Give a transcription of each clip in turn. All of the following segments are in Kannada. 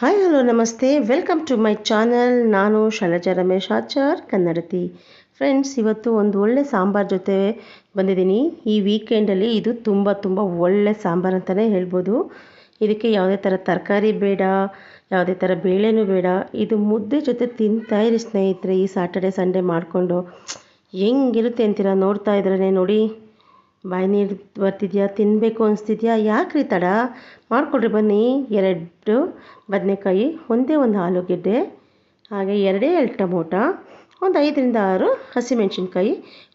ಹಾಯ್ ಹಲೋ ನಮಸ್ತೆ ವೆಲ್ಕಮ್ ಟು ಮೈ ಚಾನಲ್ ನಾನು ಶೈಲಜಾ ರಮೇಶ್ ಆಚಾರ್, ಕನ್ನಡತಿ. ಫ್ರೆಂಡ್ಸ್ ಇವತ್ತು ಒಂದು ಒಳ್ಳೆ ಸಾಂಬಾರ್ ಜೊತೆ ಬಂದಿದ್ದೀನಿ. ಈ ವೀಕೆಂಡಲ್ಲಿ ಇದು ತುಂಬ ತುಂಬ ಒಳ್ಳೆ ಸಾಂಬಾರು ಅಂತಲೇ ಹೇಳ್ಬೋದು. ಇದಕ್ಕೆ ಯಾವುದೇ ಥರ ತರಕಾರಿ ಬೇಡ, ಯಾವುದೇ ಥರ ಬೇಳೆನೂ ಬೇಡ. ಇದು ಮುದ್ದೆ ಜೊತೆ ತಿಂತಾ ಇರಿ ಸ್ನೇಹಿತರೆ, ಈ ಸಾಟರ್ಡೆ ಸಂಡೇ ಮಾಡಿಕೊಂಡು. ಹೆಂಗಿರುತ್ತೆ ಅಂತೀರಾ ನೋಡ್ತಾ ಇದ್ರೇ ನೋಡಿ. ಬಾಯಿ ನೀರು ಬರ್ತಿದೆಯಾ? ತಿನ್ನಬೇಕು ಅನಿಸ್ತಿದ್ಯಾ? ಯಾಕ್ರಿ ತಡ? ಮಾಡಿಕೊಡ್ರಿ ಬನ್ನಿ. ಎರಡು ಬದನೆಕಾಯಿ, ಒಂದೇ ಒಂದು ಆಲೂಗೆಡ್ಡೆ ಹಾಗೆ ಎರಡೇ ಎರಡು ಟೊಮೊಟ, ಒಂದು ಐದರಿಂದ ಆರು ಹಸಿಮೆಣ್ಸಿನ್ಕಾಯಿ,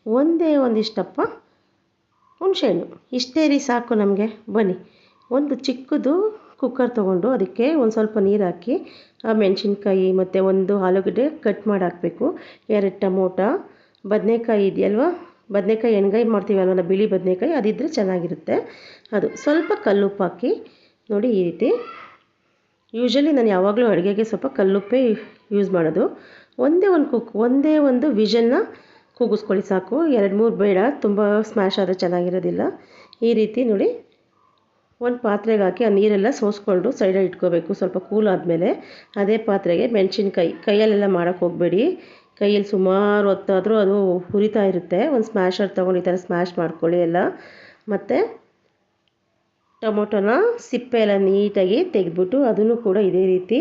ಒಂದೇ ಒಂದಿಷ್ಟಪ್ಪ ಹುಣಸೆಹಣ್ಣು. ಇಷ್ಟೇ ರೀ ಸಾಕು ನಮಗೆ. ಬನ್ನಿ. ಒಂದು ಚಿಕ್ಕದು ಕುಕ್ಕರ್ ತೊಗೊಂಡು ಅದಕ್ಕೆ ಒಂದು ಸ್ವಲ್ಪ ನೀರು ಹಾಕಿ, ಆ ಮೆಣಸಿನ್ಕಾಯಿ ಮತ್ತು ಒಂದು ಆಲೂಗಡ್ಡೆ ಕಟ್ ಮಾಡಿ ಹಾಕಬೇಕು. ಎರಡು ಟೊಮೊಟ, ಬದನೆಕಾಯಿ ಇದೆಯಲ್ವ? ಬದನೆಕಾಯಿ ಎಣ್ಗಾಯಿ ಮಾಡ್ತೀವಲ್ವ ಬಿಳಿ ಬದನೆಕಾಯಿ ಅದಿದ್ದರೆ ಚೆನ್ನಾಗಿರುತ್ತೆ. ಅದು ಸ್ವಲ್ಪ ಕಲ್ಲುಪ್ಪು ಹಾಕಿ ನೋಡಿ ಈ ರೀತಿ. ಯೂಶ್ವಲಿ ನಾನು ಯಾವಾಗಲೂ ಅಡುಗೆಗೆ ಸ್ವಲ್ಪ ಕಲ್ಲುಪ್ಪೇ ಯೂಸ್ ಮಾಡೋದು. ಒಂದೇ ಒಂದು ಕುಕ್ ಒಂದೇ ಒಂದು ವಿಷನ್ನ ಕೂಗಿಸ್ಕೊಳ್ಳಿ ಸಾಕು. ಎರಡು ಮೂರು ಬೇಡ, ತುಂಬ ಸ್ಮ್ಯಾಶ್ ಆದರೆ ಚೆನ್ನಾಗಿರೋದಿಲ್ಲ. ಈ ರೀತಿ ನೋಡಿ ಒಂದು ಪಾತ್ರೆಗೆ ಹಾಕಿ ಆ ನೀರೆಲ್ಲ ಸೋಸ್ಕೊಂಡು ಸೈಡಲ್ಲಿ ಇಟ್ಕೋಬೇಕು. ಸ್ವಲ್ಪ ಕೂಲ್ ಆದಮೇಲೆ ಅದೇ ಪಾತ್ರೆಗೆ ಮೆಣಸಿನ್ಕಾಯಿ, ಕೈಯಲ್ಲೆಲ್ಲ ಮಾಡೋಕ್ಕೆ ಹೋಗಬೇಡಿ. ಕೈಯಲ್ಲಿ ಸುಮಾರು ಹೊತ್ತಾದರೂ ಅದು ಹುರಿತಾ ಇರುತ್ತೆ. ಒಂದು ಸ್ಮ್ಯಾಶರ್ ತೊಗೊಂಡು ಈ ಥರ ಸ್ಮ್ಯಾಶ್ ಮಾಡ್ಕೊಳ್ಳಿ ಎಲ್ಲ. ಮತ್ತು ಟೊಮೊಟೊನ ಸಿಪ್ಪೆ ಎಲ್ಲ ನೀಟಾಗಿ ತೆಗೆದ್ಬಿಟ್ಟು ಅದನ್ನು ಕೂಡ ಇದೇ ರೀತಿ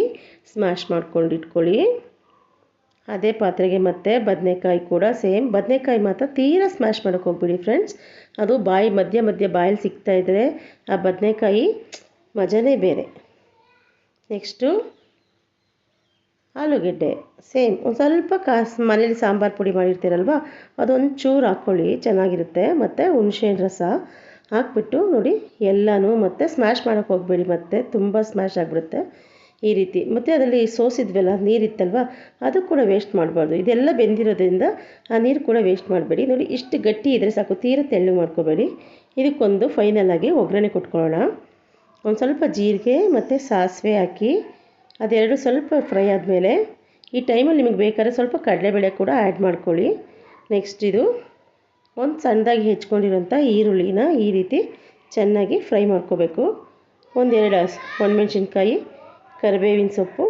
ಸ್ಮ್ಯಾಶ್ ಮಾಡ್ಕೊಂಡು ಇಟ್ಕೊಳ್ಳಿ. ಅದೇ ಪಾತ್ರೆಗೆ ಮತ್ತೆ ಬದನೆಕಾಯಿ ಕೂಡ ಸೇಮ್. ಬದನೆಕಾಯಿ ಮಾತ್ರ ತೀರಾ ಸ್ಮ್ಯಾಶ್ ಮಾಡೋಕ್ಕೆ ಹೋಗ್ಬಿಡಿ ಫ್ರೆಂಡ್ಸ್ ಅದು ಬಾಯಿ ಮಧ್ಯ ಮಧ್ಯ ಬಾಯಲ್ಲಿ ಸಿಗ್ತಾಯಿದ್ರೆ ಆ ಬದನೆಕಾಯಿ ಮಜನೇ ಬೇರೆ. ನೆಕ್ಸ್ಟು ಆಲೂಗೆಡ್ಡೆ, ಸೇಮ್. ಒಂದು ಸ್ವಲ್ಪ ಕಾಸು, ಮನೇಲಿ ಸಾಂಬಾರು ಪುಡಿ ಮಾಡಿರ್ತೀರಲ್ವ, ಅದೊಂಚೂರು ಹಾಕ್ಕೊಳ್ಳಿ ಚೆನ್ನಾಗಿರುತ್ತೆ. ಮತ್ತು ಹುಣ್ಸೆಹಣ್ಣು ರಸ ಹಾಕ್ಬಿಟ್ಟು ನೋಡಿ, ಎಲ್ಲನೂ ಮತ್ತು ಸ್ಮ್ಯಾಶ್ ಮಾಡೋಕ್ಕೆ ಹೋಗಬೇಡಿ ಮತ್ತೆ, ತುಂಬ ಸ್ಮ್ಯಾಶ್ ಆಗಿಬಿಡುತ್ತೆ ಈ ರೀತಿ. ಮತ್ತು ಅದರಲ್ಲಿ ಸೋಸಿದ್ವಲ್ಲ ನೀರಿತ್ತಲ್ವ, ಅದು ಕೂಡ ವೇಸ್ಟ್ ಮಾಡಬಾರ್ದು. ಇದೆಲ್ಲ ಬೆಂದಿರೋದ್ರಿಂದ ಆ ನೀರು ಕೂಡ ವೇಸ್ಟ್ ಮಾಡಬೇಡಿ. ನೋಡಿ, ಇಷ್ಟು ಗಟ್ಟಿ ಇದ್ದರೆ ಸಾಕು, ತೀರ ತೆಳ್ಳು ಮಾಡ್ಕೋಬೇಡಿ. ಇದಕ್ಕೊಂದು ಫೈನಲ್ ಆಗಿ ಒಗ್ಗರಣೆ ಕೊಟ್ಕೊಳ್ಳೋಣ. ಒಂದು ಸ್ವಲ್ಪ ಜೀರಿಗೆ ಮತ್ತು ಸಾಸಿವೆ ಹಾಕಿ ಅದೆರಡು ಸ್ವಲ್ಪ ಫ್ರೈ ಆದಮೇಲೆ ಈ ಟೈಮಲ್ಲಿ ನಿಮಗೆ ಬೇಕಾದ್ರೆ ಸ್ವಲ್ಪ ಕಡಲೆಬೇಳೆ ಕೂಡ ಆ್ಯಡ್ ಮಾಡ್ಕೊಳ್ಳಿ. ನೆಕ್ಸ್ಟ್ ಇದು ಒಂದು ಸಣ್ಣದಾಗಿ ಹೆಚ್ಕೊಂಡಿರೋಂಥ ಈರುಳ್ಳಿನ ಈ ರೀತಿ ಚೆನ್ನಾಗಿ ಫ್ರೈ ಮಾಡ್ಕೋಬೇಕು. ಒಂದೆರಡು ಒಣಮೆಣ್ಸಿನ್ಕಾಯಿ ಕರಿಬೇವಿನ ಸೊಪ್ಪು,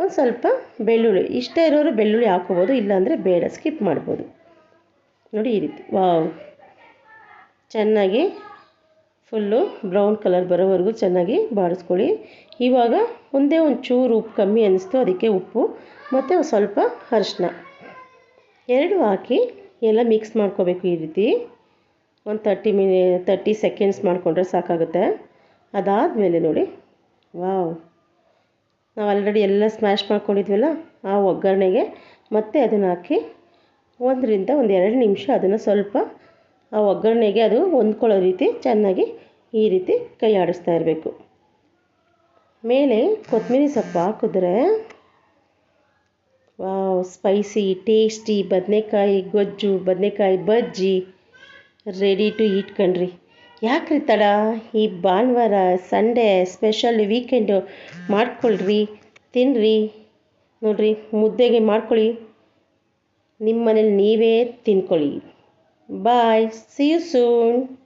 ಒಂದು ಸ್ವಲ್ಪ ಬೆಳ್ಳುಳ್ಳಿ. ಇಷ್ಟ ಇರೋರು ಬೆಳ್ಳುಳ್ಳಿ ಹಾಕೋಬೋದು ಇಲ್ಲಾಂದರೆ ಬೇಡ ಸ್ಕಿಪ್ ಮಾಡ್ಬೋದು. ನೋಡಿ ಈ ರೀತಿ ವಾವ್ ಚೆನ್ನಾಗಿ ಫುಲ್ಲು ಬ್ರೌನ್ ಕಲರ್ ಬರೋವರೆಗೂ ಚೆನ್ನಾಗಿ ಬಾಡಿಸ್ಕೊಳ್ಳಿ. ಇವಾಗ ಒಂದೇ ಒಂದು ಚೂರು ಉಪ್ಪು ಕಮ್ಮಿ ಅನ್ನಿಸ್ತು, ಅದಕ್ಕೆ ಉಪ್ಪು ಮತ್ತು ಸ್ವಲ್ಪ ಅರಿಶಿನ ಎರಡು ಹಾಕಿ ಎಲ್ಲ ಮಿಕ್ಸ್ ಮಾಡ್ಕೋಬೇಕು ಈ ರೀತಿ. ಒಂದು ತರ್ಟಿ ಮಿನಿ ತರ್ಟಿ ಸೆಕೆಂಡ್ಸ್ ಮಾಡಿಕೊಂಡ್ರೆ ಸಾಕಾಗುತ್ತೆ. ಅದಾದಮೇಲೆ ನೋಡಿ. ವಾವ್. ನಾವು ಆಲ್ರೆಡಿ ಎಲ್ಲ ಸ್ಮ್ಯಾಶ್ ಮಾಡ್ಕೊಂಡಿದ್ವಲ್ಲ, ಆ ಒಗ್ಗರಣೆಗೆ ಮತ್ತೆ ಅದನ್ನು ಹಾಕಿ ಒಂದರಿಂದ ಒಂದು ಎರಡು ನಿಮಿಷ ಅದನ್ನು ಸ್ವಲ್ಪ ಆ ಒಗ್ಗರಣೆಗೆ ಅದು ಹೊಂದ್ಕೊಳ್ಳೋ ರೀತಿ ಚೆನ್ನಾಗಿ ಈ ರೀತಿ ಕೈ ಆಡಿಸ್ತಾ ಇರಬೇಕು. ಮೇಲೆ ಕೊತ್ತಂಬರಿ ಸೊಪ್ಪು ಹಾಕಿದ್ರೆ ಸ್ಪೈಸಿ ಟೇಸ್ಟಿ ಬದನೆಕಾಯಿ ಗೊಜ್ಜು, ಬದನೆಕಾಯಿ ಬಜ್ಜಿ ರೆಡಿ ಟು ಈಟ್ ಕಣ್ರಿ. ಯಾಕ್ರಿ ತಡ? ಈ ಭಾನುವಾರ, ಸಂಡೇ ಸ್ಪೆಷಲ್ ವೀಕೆಂಡು ಮಾಡ್ಕೊಳ್ರಿ ತಿನ್ನಿರಿ ನೋಡಿರಿ, ಮುದ್ದೆಗೆ ಮಾಡ್ಕೊಳ್ಳಿ. ನಿಮ್ಮ ಮನೇಲಿ ನೀವೇ ತಿನ್ಕೊಳ್ಳಿ. Bye. See you soon.